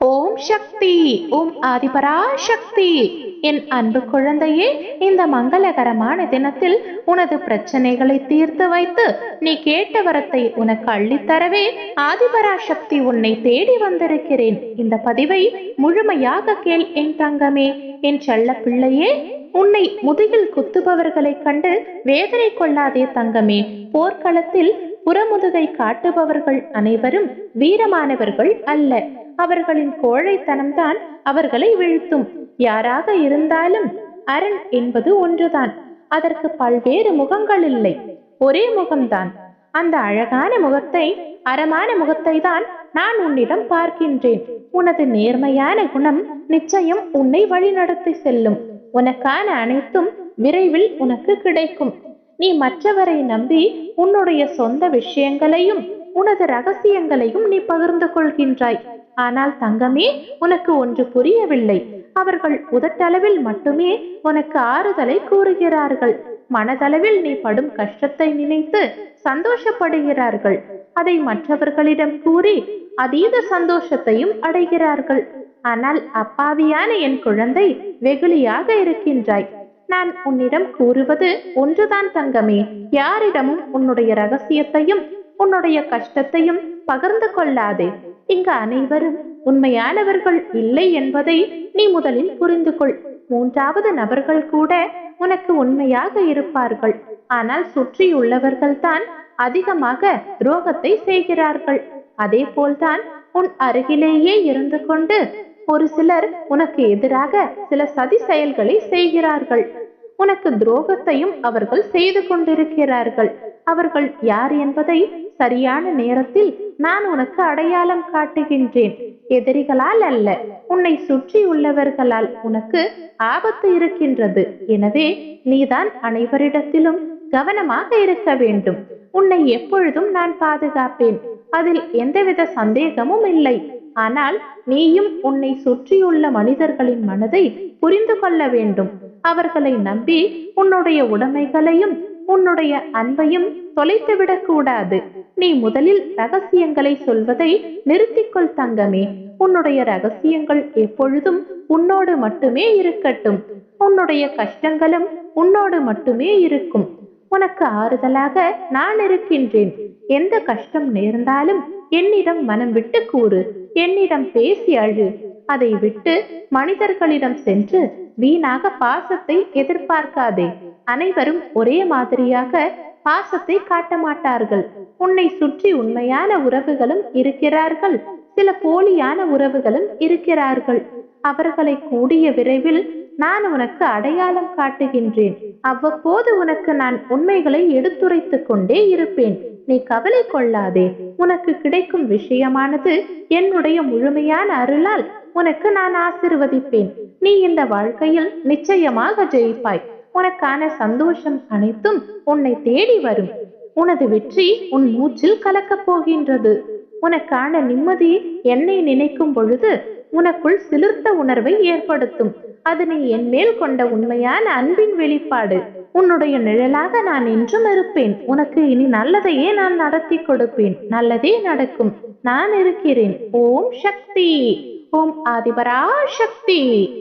ஓம் சக்தி ஓம் ஆதிபரா சக்தி என் அன்பு குழந்தையே இந்த மங்களகரமான தினத்தில் உனது பிரச்சனைகளை தீர்த்து வைத்து நீ கேட்ட வரத்தை உனக்கு அள்ளித்தரவே ஆதிபரா சக்தி உன்னை தேடி வந்திருக்கிறேன். இந்த பதிவை முழுமையாக கேள் என் தங்கமே. என் செல்ல பிள்ளையே உன்னை முதுகில் குத்துபவர்களைக் கண்டு வேதனை கொள்ளாதே தங்கமே. போர்க்களத்தில் புறமுதுகை காட்டுபவர்கள் அனைவரும் வீரமானவர்கள் அல்ல. அவர்களின் கோழைத்தனம்தான் அவர்களை வீழ்த்தும். யாராக இருந்தாலும் அரண் என்பது ஒன்றுதான். அதற்கு பல்வேறு முகங்கள் இல்லை. ஒரே முகம்தான். அந்த அழகான முகத்தை அறமான முகத்தை தான் நான் உன்னிடம் பார்க்கின்றேன். உனது நேர்மையான குணம் நிச்சயம் உன்னை வழிநடத்தி செல்லும். உனக்கான அனைத்தும் விரைவில் உனக்கு கிடைக்கும். நீ மற்றவரை நம்பி உன்னுடைய சொந்த விஷயங்களையும் உனது ரகசியங்களையும் நீ பகிர்ந்து கொள்கின்றாய். ஆனால் தங்கமே உனக்கு ஒன்று புரியவில்லை. அவர்கள் உதட்டளவில் மட்டுமே உனக்கு ஆறுதலை கூறுகிறார்கள். மனதளவில் நீ படும் கஷ்டத்தை நினைத்து சந்தோஷப்படுகிறார்கள். அதை மற்றவர்களிடம் கூறி அதீத சந்தோஷத்தையும் அடைகிறார்கள். ஆனால் அப்பாவியான என் குழந்தை வெகுளியாக இருக்கின்றாய். நான் உன்னிடம் கூறுவது ஒன்றுதான் தங்கமே. யாரிடமும் உன்னுடைய ரகசியத்தையும் உன்னுடைய கஷ்டத்தையும் பகிர்ந்து கொள்ளாதே. இங்கு அனைவரும் உண்மையானவர்கள் இல்லை என்பதை நீ முதலில் புரிந்து கொள். மூன்றாவது நபர்கள் கூட உனக்கு உண்மையாக இருப்பார்கள். ஆனால் சுற்றியுள்ளவர்கள் தான் அதிகமாக துரோகத்தை செய்கிறார்கள். அதே போல்தான் உன் அருகிலேயே இருந்து கொண்டு ஒரு சிலர் உனக்கு எதிராக சில சதி செயல்களை செய்கிறார்கள். உனக்கு துரோகத்தையும் அவர்கள் செய்து கொண்டிருக்கிறார்கள். அவர்கள் யார் என்பதை சரியான நேரத்தில் நான் உனக்கு அடையாளம் காட்டுகின்றேன். எதிரிகளால் அல்ல உன்னை சுற்றி உள்ளவர்களால் உனக்கு ஆபத்து இருக்கின்றது. எனவே நீதான் அனைவரிடத்திலும் கவனமாக இருக்க வேண்டும். உன்னை எப்பொழுதும் நான் பாதுகாப்பேன். அதில் எந்தவித சந்தேகமும் இல்லை. ஆனால் நீயும் உன்னை சுற்றியுள்ள மனிதர்களின் மனதை புரிந்து கொள்ள வேண்டும். அவர்களை நம்பி உன்னுடைய உடைமைகளையும் உன்னுடைய அன்பையும் தொலைத்துவிடக் கூடாது. நீ முதலில் ரகசியங்களை சொல்வதை நிறுத்திக்கொள் தங்கமே. உன்னுடைய ரகசியங்கள் எப்பொழுதும் உன்னோடு மட்டுமே இருக்கட்டும். உன்னுடைய கஷ்டங்களும் உன்னோடு மட்டுமே இருக்கும். உனக்கு ஆறுதலாக நான் இருக்கின்றேன். எந்த கஷ்டம் நேர்ந்தாலும் என்னிடம் மனம் விட்டு கூறு. என்னிடம் பேசி அழு. அதை விட்டு மனிதர்களிடம் சென்று வீணாக பாசத்தை எதிர்பார்க்காதே. அனைவரும் ஒரே மாதிரியாக பாசத்தை காட்ட மாட்டார்கள். உன்னை சுற்றி உண்மையான உறவுகளும் இருக்கிறார்கள். சில போலியான உறவுகளும் இருக்கிறார்கள். அவர்களை கூடிய விரைவில் நான் உனக்கு அடையாளம் காட்டுகின்றேன். அவ்வப்போது உனக்கு நான் உண்மைகளை எடுத்துரைத்துக் கொண்டே இருப்பேன். நீ கவலை கொள்ளாதே. உனக்கு கிடைக்கும் விஷயமானது என்னுடைய முழுமையான அருளால் உனக்கு நான் ஆசிர்வதிப்பேன். நீ இந்த வாழ்க்கையில் நிச்சயமாக ஜெயிப்பாய். உனக்கான சந்தோஷம் அனைத்தும் உன்னை தேடி வரும். உனது வெற்றி உன் மூச்சில் கலக்கப் போகின்றது. உனக்கான நிம்மதி என்னை நினைக்கும் பொழுது உனக்குள் சிலிர்த்த உணர்வை ஏற்படுத்தும். அது நீ என் மேல் கொண்ட உண்மையான அன்பின் வெளிப்பாடு. உன்னுடைய நிழலாக நான் என்றும் இருப்பேன். உனக்கு இனி நல்லதையே நான் நடத்தி கொடுப்பேன். நல்லதே நடக்கும். நான் இருக்கிறேன். ஓம் சக்தி. ஓம் ஆதிபரா சக்தி.